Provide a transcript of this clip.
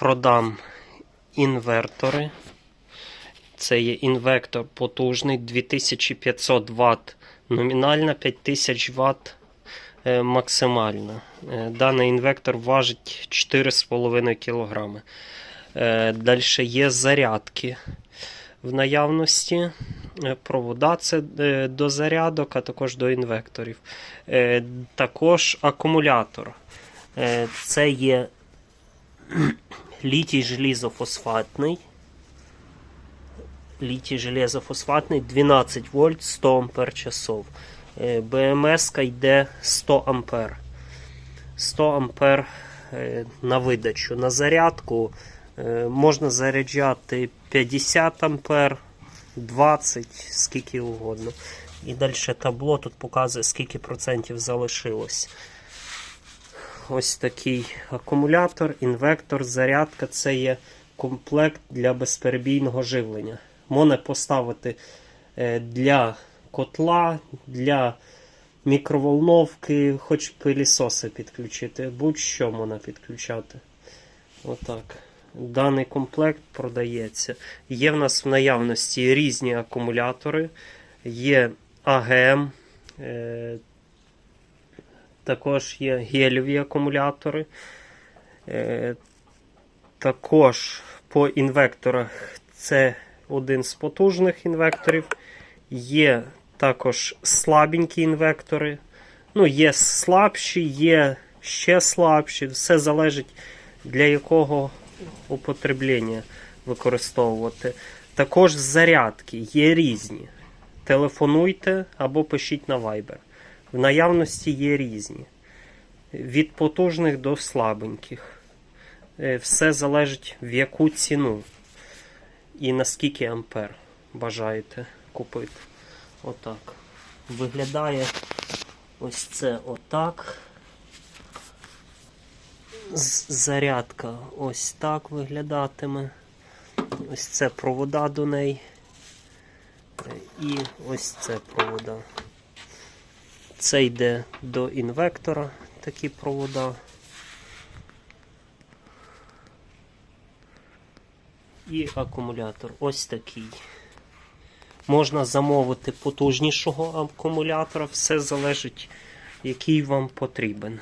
продам інвертори. Це є інвектор потужний 2500 Вт номінальна, 5000 Вт е, максимальна. Е, Даний інвектор важить 4,5 кг. Далі є зарядки в наявності. Е, Провода це до зарядок, а також до інвекторів. Також акумулятор. Це є літій желізофосфатний. Літій железофосфатний 12 вольт 100 ампер часов. Е, БМС йде 100 ампер. 100 ампер е, на видачу. На зарядку е, можна заряджати 50 ампер, 20, скільки угодно. І далі табло тут показує, скільки процентів залишилось. Ось такий акумулятор, інвектор, зарядка це є комплект для безперебійного живлення. Можна поставити е, для котла, для мікроволновки, хоч пилісоси підключити, будь-що можна підключати. Отак. Даний комплект продається. Є в нас в наявності різні акумулятори, є АГМ, е, також є гелеві акумулятори. Е, Також по інвекторах це один з потужних інвекторів. Є також слабенькі інвектори. Ну, є слабші, є ще слабші. Все залежить для якого употреблення використовувати. Також зарядки є різні. Телефонуйте або пишіть на Viber. В наявності є різні. Від потужних до слабеньких. Е, Все залежить в яку ціну і наскільки ампер бажаєте купити. Отак. Виглядає ось це отак. Зарядка ось так виглядатиме. Ось це провода до неї. Е, І ось це провода. Це йде до інвектора такі провода. І акумулятор ось такий. Можна замовити потужнішого акумулятора, все залежить, який вам потрібен.